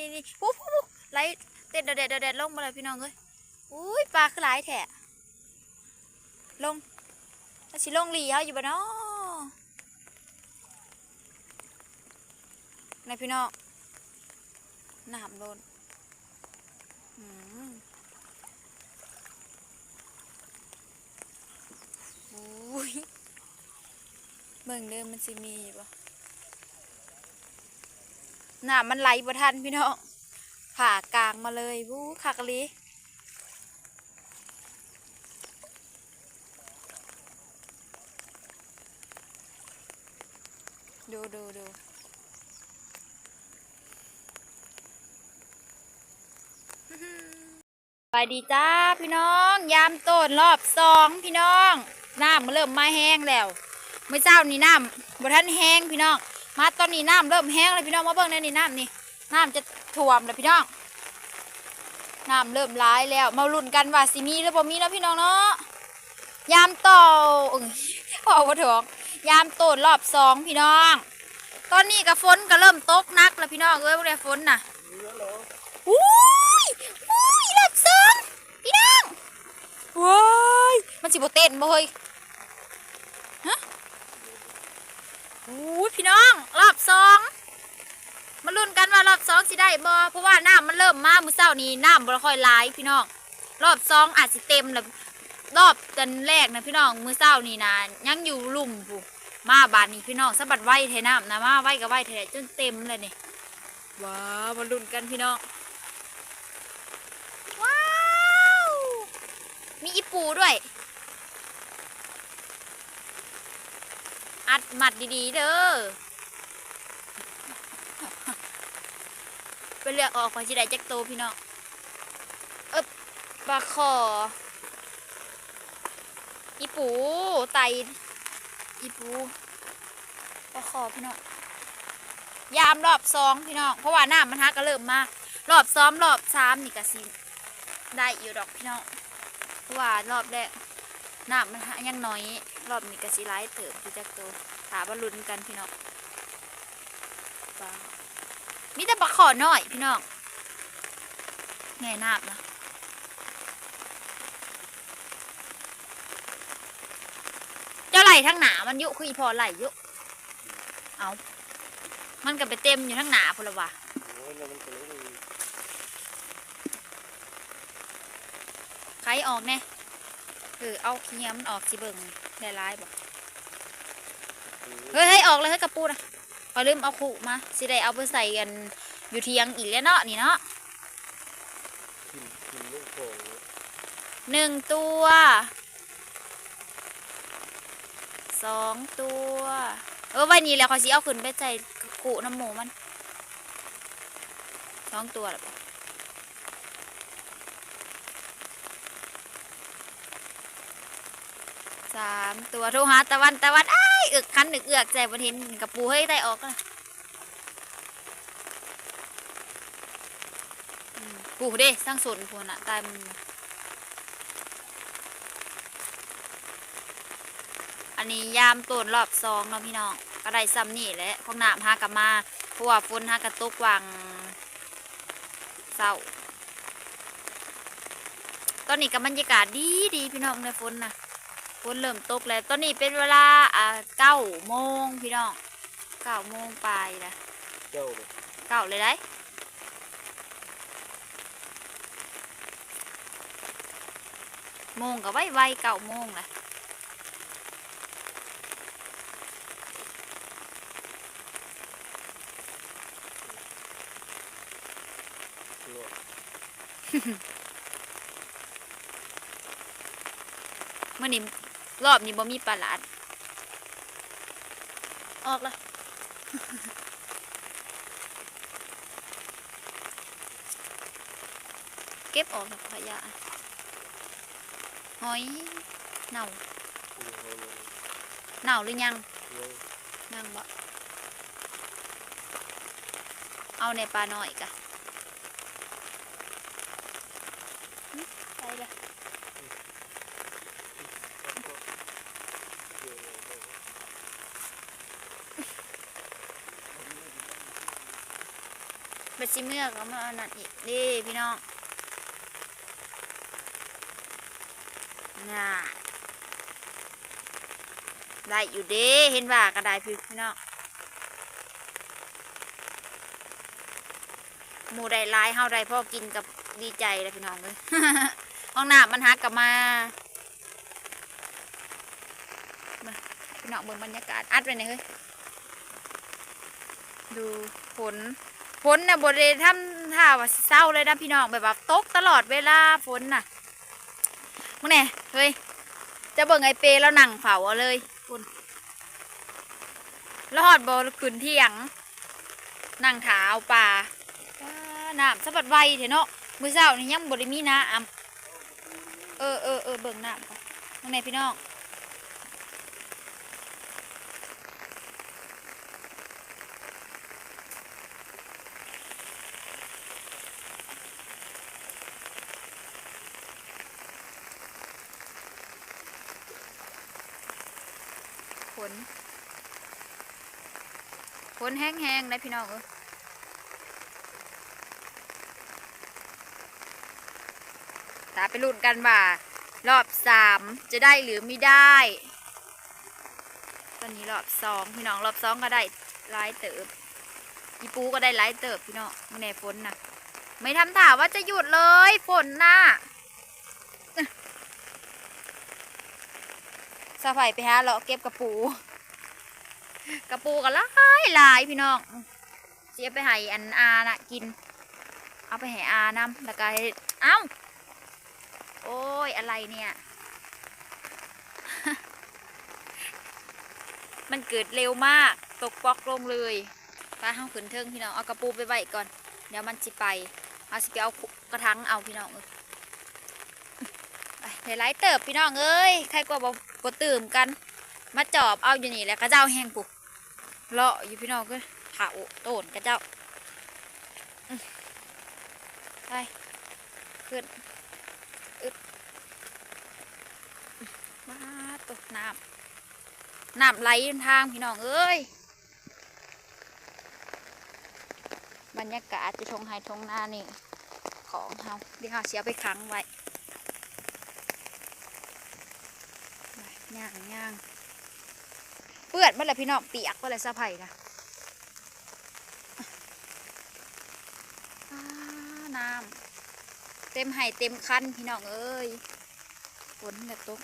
นี่นี่ปุ๊บปุ๊บปุ๊บไหลเด็ดเด็ดเด็ดเด็ดลงมาเลยพี่น้องเอ้ยอุ้ยปลาคือหลายแถะลงแล้วสิลงหลีเขาอยู่บ้านนาะนายพี่น้องน้ำโดนอืมอุ้ยเบิ่งเดิมมันสิมีอยู่ปะ น้ำมันไหลบ่ทันพี่น้องผ่ากลางมาเลยวู้คักลีดูดูดูไปดีจ้าพี่น้อง ยามต้นรอบสองพี่น้องน้ำมันเริ่มมาแห้งแล้ว เมื่อเช้านี้น้ำบ่ทันแห้งพี่น้อง มาตอนนี้น้ำเริ่มแห้งแล้วพี่น้องมาเบิ่งในนี่น้ำนี่น้ำจะท่วมแล้วพี่น้องน้ำเริ่มร้ายแล้ว มาลุ้นกันว่าสิมีหรือบ่มีเนาะพี่น้องเนาะยามโตเอ้ยพอบ่ถึงยามโตนรอบสองพี่น้อง ตอนนี้ก็ฝนก็เริ่มตกหนักแล้วพี่น้องเอ้ยบ่ได้ฝนน่ะอุ้ยอุ้ยรอบสองพี่น้องว้ายมันสิบ่เต้นบ่เฮ้ย อู้พี่น้องรอบสองมาลุ้นกันว่ารอบสองสิได้บ่เพราะว่าน้ำมันเริ่มมามือเช้านี้น้ำบ่ค่อยไหลพี่น้องรอบสองอาจสิเต็มแล้วรอบกันแรกนะพี่น้องมือเช้านี้นะยังอยู่ลุ่มผู้มาบานนี้พี่น้องสะบัดไหวเทน้ำนะมาไหวกับไว้เทจนเต็มเลยนี่ว้าวมาลุ้นกันพี่น้องว้าวมีอีปูด้วย อัดหมัดดีๆเด้อไปเลือกออกขอชิได้จักโตพี่น้องเอ๊บปลาคออีปูไตอีปูปลาคอพี่น้องยามรอบสองพี่น้องเพราะว่าน้ำมันฮักก็เริ่มมารอบซ้อมรอบสามนี่ก็สิได้อยู่ดอกพี่น้องเพราะว่ารอบแรกน้ำมันหายังน้อยรอบนี้ก็สิไล่เติมอยู่จักตัวถาบรลุนกันพี่น้องมีแต่ปลาขอน้อยพี่น้องแง่น้ำนะเจ้าไหลทั้งหนามันยุคืออีพอไหลยุเอา มันก็ไปเต็มอยู่ทั้งหนาพลวะใครออกแน่เออเอาเหี้ยมันออกสิเบิ่ง ได้ร้ายบ่เฮ้ยเฮ้ยออกเลยเฮ้ยกระปูนะพอลืมเอาขู่มาสิได้เอาไปใส่กันอยู่เทียงอีกแล้วเนาะนี่เนาะหนึ่งตัวสองตัว เออไว้นี่แหล้วเขาสิเอาขึ้นไปใส่ขู่น้ำหมูมันสองตัวแล้วปะามตัวโทรหาตะวันตะวันไอ้ายอึกคันอึกเอือกใจบนเห็นกับปูเฮ้ได้ออกเลยอืมปูเด้สร้างสนพูน่ะตายมันอันนี้ยามต้นรอบสองเนาะพี่น้องก็ได้ซ้ำนี่แหละของหน้ำหากับมาเพราะว่าฝนหากระตุกวางเศร้าตอนนี้ก็บรรยากาศดีดีพี่น้องในฝนนะ ฝนเริ่มตกแล้ว ตอนนี้เป็นเวลาอ่าเก้าโมงพี่น้องเก้าโมงปลายนะเจ้าเลยเก้าเลยได้โมงกับไว้ไวเก้าโมงแหละลวกเมื่อนี้ รอบนี้บ่มีปลาหลาด ออกละเก็บออกจากขยะหอยเน่ามีให้มันเน่าหรือยังเลี้ยงยังบ่เอาในปลาหน่อยกะหึไปละ ไปชิเมื่อก็มาเอานั่นอีกนี่พี่น้องน่าได้อยู่เด้เห็นว่าก็ได้พี่พี่น้องหมูได้ลายเฮาได้พ่อกินกับดีใจเลยพี่น้องเลยห้องน้ำมันหักกลับมามาพี่น้องเบิ่งบรรยากาศอัดไว้หน่อยเฮ้ยดูฝน ฝนน่ะบริทำท่าว่าเศร้าเลยนะพี่น้องแบบว่าตกตลอดเวลาฝนน่ะมึงเนี่ยเฮ้ยจะเบิ่งไอเปแล้วนั่งเฝ้าเอาเลยคุณแล้วหอดบอขึ้นเที่ยงนั่งถาเอาปลาน้ำสะบัดไวเถอะเนาะมือเช้านี่ยังบริมีน้ำเออเออเออเบิ่งน้ำก่อนมึงเนี่ยพี่น้อง นฝนแห้งๆนะพี่น้องเออตาไปลุ้นกันว่ารอบสามจะได้หรือไม่ได้ ตอนนี้รอบสองพี่น้องรอบสองก็ได้หลายเติบอีปูก็ได้หลายเติบพี่น้องไม่แน่ฝนนะไม่ทำท่าว่าจะหยุดเลยฝนน่ะ สะไผ่ไปหาเลาะเก็บกระปู กระปูกันหลายหลายพี่น้องเสียไปให้อันอาน่ะกิน เอาไปให้อานำแล้วก็เอ้าโอ้ยอะไรเนี่ย มันเกิดเร็วมากตกปอกลงเลยป้าห้าขืนเทิงพี่น้องเอากระปูไปไว้ก่อน เดี๋ยวมันสิไปเอาสิไปเอากระถังเอาพี่น้องเอ้ยไล่เติบพี่น้องเอ้ยใครกลัวบ่ บ่ตื่มกัน มาจอบเอาอยู่นี่แหละกระเจ้าแห้งปุกเลาะอยู่พี่น้องก็เผาโต้นกระเจ้าไปขึ้นอึดมาตกน้ำน้ำไหลทางพี่น้องเอ้ยบรรยากาศจะทงไฮทงหน้านี่ ของเฮาเดี๋ยวเฮาเสียไปขังไว้ไป ย่างย่างเปื้อนมื่อไรพี่น้องเปียกมื่อไรสะไผ่นะน้ำเต็มไห่เต็มคันพี่น้องเอ้ยฝนแบบตก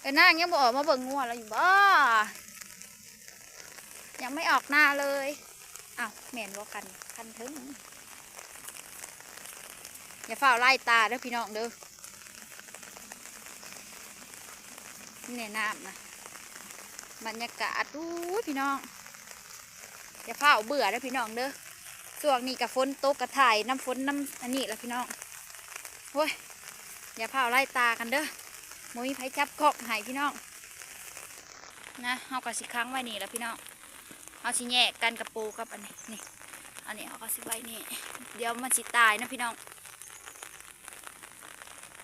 เออหน้ายังบออกมาเบิ่งงัวแล้วอยู่บ้ายังไม่ออกหน้าเลยอ้าวแม่นว่าคันคันถึงอย่าเฝ้าไล่ตาเด้อพี่น้องเด้อ นี่แน่น้ำนะบรรยากาศอู้ยพี่น้องอย่าเฝ้าเบื่อนะพี่น้องเด้อส่วงนี้กับฝนตกกระถ่ายน้ำฝนน้ำอันนี้ละพี่น้องโอ้ยอย่าเฝ้าไล่ตากันเด้อมมีไผจับกอกหายพี่น้องนะเอากระสิค้างไว้นี่ละพี่น้องเอาสิแยกกันกับปูกับอันนี้นี่อันนี้เอากระสิไว้นี่ เดี๋ยวมันสิตายนะพี่น้อง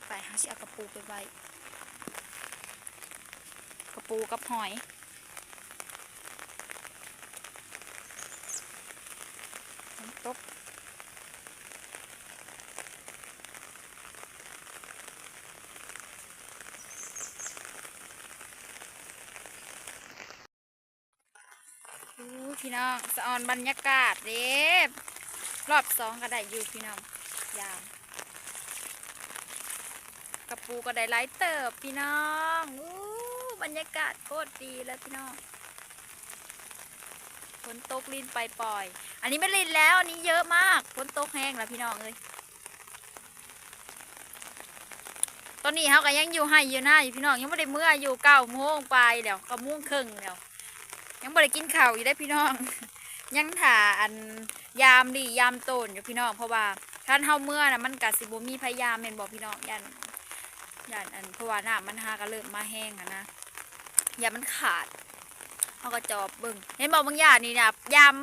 ไปเอาสิเอากระปูไปไว้ ปูกับหอยตกพี่น้องสะออนบรรยากาศเด้รอบสองก็ได้อยู่พี่น้องยามกระปูก็ได้ไลายเติบพี่น้องอู้ บรรยากาศโคตรดีแล้วพี่น้องฝนตกลินไปปล่อย อันนี้ไม่ลินแล้ว อันนี้เยอะมากฝนตกแห้งแล้วพี่น้องเอ้ยตอนนี้เขาก็ยังอยู่ให้อยู่หน้าอยู่พี่น้องยังไม่ได้เมื่ออยู่เก้าโมงไปเดี๋ยวก็ม่วงครึ่งเดี๋ยวยังไม่ได้กินข้าวอยู่ได้พี่น้อง ยังถ่าอันยามดียามโตนอยู่พี่น้องเพราะว่าท่านเฮาเมื่อนะมันกัดสิบุมีพยายามเป็นบอกพี่น้องยันย่านอันเพราะว่าน้ำมันหาก็เริ่มมาแห้งอะนะ อย่ามันขาดเขาก็จอบเบิ่งเห็นบอกบางอย่างนี่นะยาม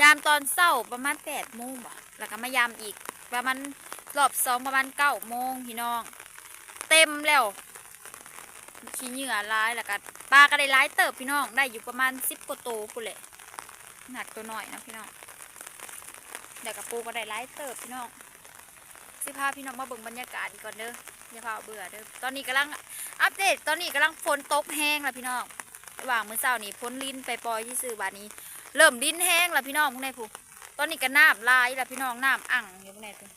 ยามตอนเศร้าประมาณแปดโมงบ่แล้วก็มายามอีก ประมาณรอบสองประมาณเก้าโมงพี่น้อง เต็มแล้วขี้เหงื่อร้ายแล้วก็ปลาก็ได้ร้ายเติบพี่น้องได้อยู่ประมาณสิบกว่าโตวกูนแหละหนักตัวหน่อยนะพี่น้องเดี๋ยวกับปูก็ได้ไลฟ์เติบพี่น้องสิพาพี่น้องมาเบิ่งบรรยากาศกก่อนเด้อ อย่าพาเบื่อเด้อตอนนี้กำลังอัปเดต ตอนนี้กำลังฝนตกแห้งแล้วพี่น้องระหว่างมื้อเช้านี่พ้นลิ้นไปปล่อยที่ซื้อบาดนี้ เริ่มลิ้นแห้งแล้วพี่น้องพวกนี้ผู้ตอนนี้ก็น้ำลายแล้วพี่น้องน้ำอ่างอยู่พวกนี้ผู้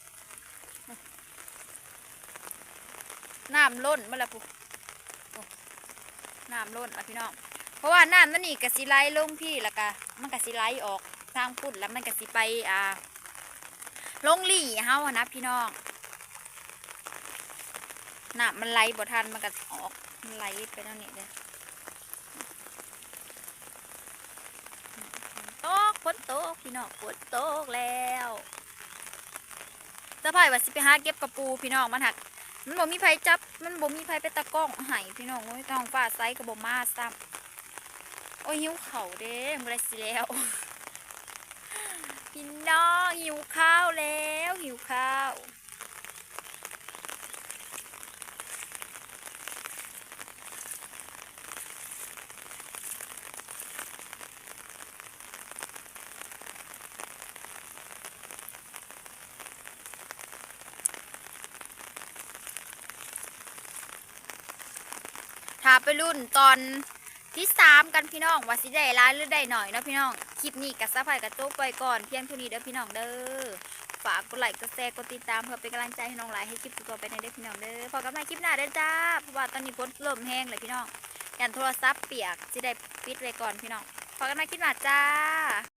น้ำล้นมาแล้วผู้น้ำล้นแล้วพี่น้อง เพราะว่าน้ำนั่นนี่กะสิไหลลงพี่แล้วก็มันกะสิไหลออกทางพุ่นแล้วมันกะสิไปอ่าลงหลี่เฮานะพี่น้อง น้ำมันไหลบ่ทันมันก็ออกมันไหลไปนั่นนี่เลยตกฝนตกพี่น้องฝนตกแล้วสะพายว่าสิไปหาเก็บกระปูพี่น้องมันหัก มันบ่มีไผจับ มันบ่มีไผไปตะก้องให้พี่น้องโอ้ยท้องฟ้าใสก็บ่มาซ้ำโอ้ยหิวเข่าเด้เมื่อไรสิแล้วพี่น้องหิวข้าวแล้วหิวข้าว ถ้าไปรุ่นตอนที่สามกันพี่น้องว่าสิได้ร้ายหรือได้หน่อยเนาะพี่น้องคลิปนี้กับซัพายกับโจ๊กไปก่อนเพียงเท่านี้เด้อพี่น้องเด้อฝากกดไลค์กดแชร์กดติดตามเพื่อเป็นกำลังใจให้น้องหลายให้คลิปต่อไปในเด้อพี่น้องเด้อพอกันใหม่คลิปหน้าเด้อจ้าเพราะว่าตอนนี้พ้นลมแห้งเลยพี่น้องยันโทรศัพท์เปียกสิได้ปิดไว้ก่อนพี่น้องพอกันใหม่คลิปหน้าจ้า